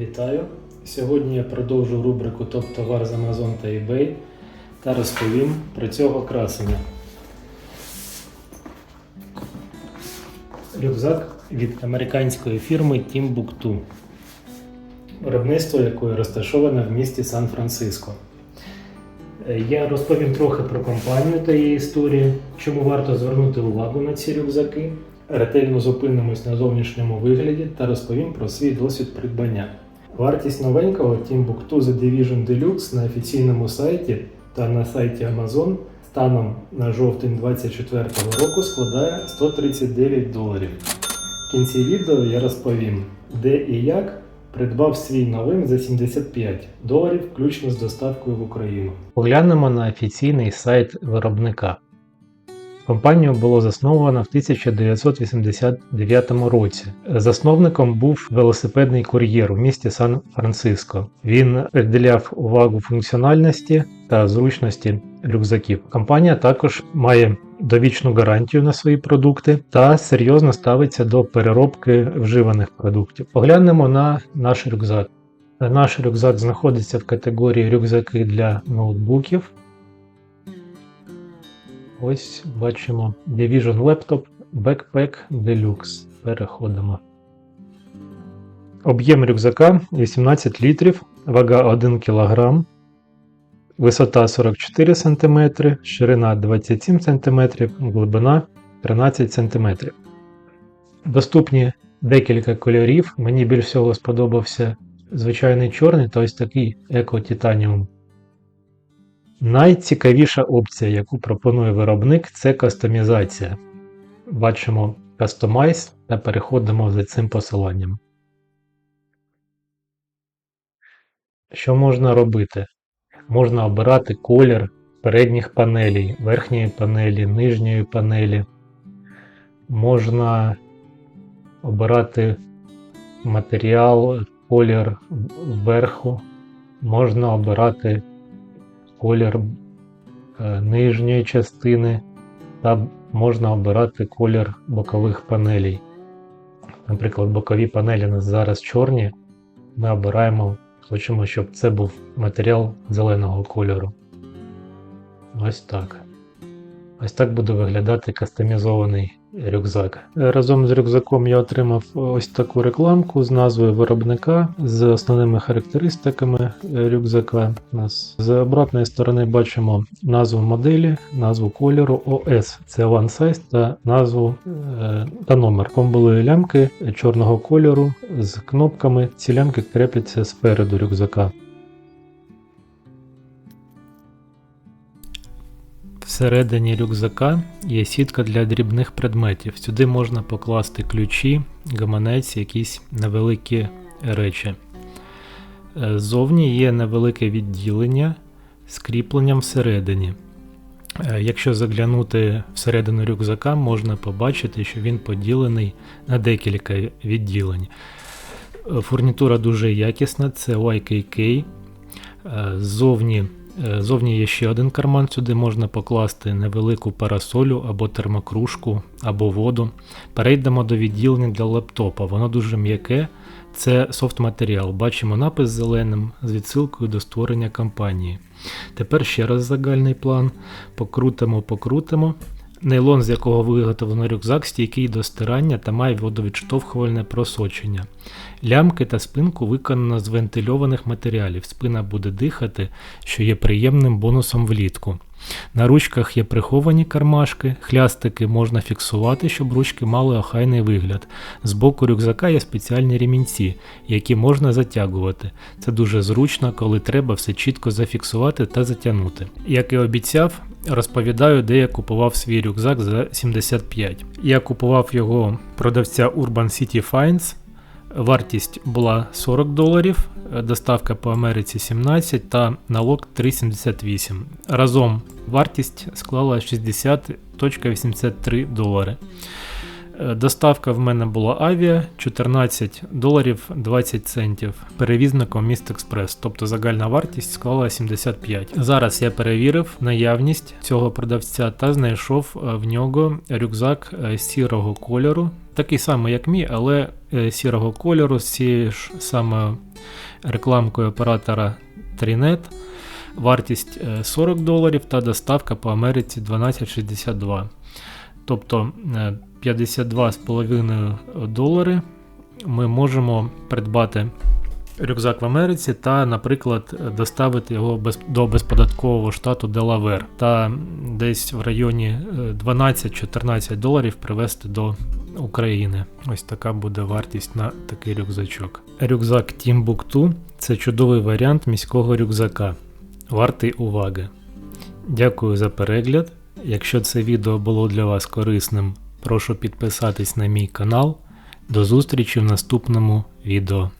Вітаю! Сьогодні я продовжу рубрику Топ-товар з Amazon та eBay та розповім про цього красення. Рюкзак від американської фірми Timbuktu, виробництво якої розташоване в місті Сан-Франциско. Я розповім трохи про компанію та її історію, чому варто звернути увагу на ці рюкзаки, ретельно зупинимось на зовнішньому вигляді та розповім про свій досвід придбання. Вартість новенького Timbuktu The Division Deluxe на офіційному сайті та на сайті Amazon станом на жовтень 2024 року складає 139 доларів. В кінці відео я розповім, де і як придбав свій новин за 75 доларів, включно з доставкою в Україну. Поглянемо на офіційний сайт виробника. Компанію було засновано в 1989 році. Засновником був велосипедний кур'єр у місті Сан-Франциско. Він приділяв увагу функціональності та зручності рюкзаків. Компанія також має довічну гарантію на свої продукти та серйозно ставиться до переробки вживаних продуктів. Поглянемо на наш рюкзак. Наш рюкзак знаходиться в категорії рюкзаки для ноутбуків. Ось бачимо Division Laptop Backpack Deluxe. Переходимо. Об'єм рюкзака 18 літрів, вага 1 кг, висота 44 см, ширина 27 см, глибина 13 см. Доступні декілька кольорів. Мені більш всього сподобався звичайний чорний та такий Titanium. Найцікавіша опція, яку пропонує виробник, це кастомізація. Бачимо Customize та переходимо за цим посиланням. Що можна робити? Можна обирати колір передніх панелей, верхньої панелі, нижньої панелі. Можна обирати матеріал, колір вверху. Можна обирати колір е, нижньої частини та можна обирати колір бокових панелей. Наприклад, бокові панелі у нас зараз чорні. Ми обираємо, хочемо, щоб це був матеріал зеленого кольору. Ось так. Ось так буде виглядати кастомізований рюкзак. Разом з рюкзаком я отримав ось таку рекламку з назвою виробника, з основними характеристиками рюкзака. Нас з обратної сторони бачимо назву моделі, назву кольору OS, це One Size та назву е, та номер. Там лямки чорного кольору з кнопками. Ці лямки крепляться спереду рюкзака. Всередині рюкзака є сітка для дрібних предметів. Сюди можна покласти ключі, гаманець, якісь невеликі речі. Е, Ззовні є невелике відділення з кріпленням всередині. Е, Якщо заглянути всередину рюкзака, можна побачити, що він поділений на декілька відділень. Е, Фурнітура дуже якісна, це YKK. Е, Ззовні Е, Зовні є ще один карман, сюди можна покласти невелику парасолю або термокружку, або воду. Перейдемо до відділення для лептопа. Воно дуже м'яке, це софт-матеріал. Бачимо напис зеленим з відсилкою до створення кампанії. Тепер ще раз загальний план. Покрутимо, покрутимо. Нейлон, з якого виготовлено рюкзак, стійкий до стирання та має водовідштовхувальне просочення. Лямки та спинку виконано з вентильованих матеріалів. Спина буде дихати, що є приємним бонусом влітку. На ручках є приховані кармашки, хлястики можна фіксувати, щоб ручки мали охайний вигляд. З боку рюкзака є спеціальні ремінці, які можна затягувати. Це дуже зручно, коли треба все чітко зафіксувати та затягнути. Як і обіцяв, розповідаю, де я купував свій рюкзак за 75. Я купував його продавця Urban City Finds. Вартість була 40 доларів, доставка по Америці 17 та налог 3,78. Разом вартість склала 60.83 долари. Е, Доставка в мене була авіа 14 доларів 20 центів перевізником Міст Експрес, тобто загальна вартість склала 75. Зараз я перевірив наявність цього продавця та знайшов е, в нього рюкзак е, сірого кольору, такий самий, як мій, але сірого кольору з цією ж саме рекламкою оператора Trinet. Вартість е, 40 доларів та доставка по Америці 12,62. Тобто е, 52,5 долари ми можемо придбати рюкзак в Америці та, наприклад, доставити його до безподаткового штату Делавер та десь в районі е, 12-14 доларів привезти до України. Ось така буде вартість на такий рюкзачок. Рюкзак Timbuktu – це чудовий варіант міського рюкзака. Вартий уваги. Дякую за перегляд. Якщо це відео було для вас корисним, прошу підписатись на мій канал. До зустрічі в наступному відео.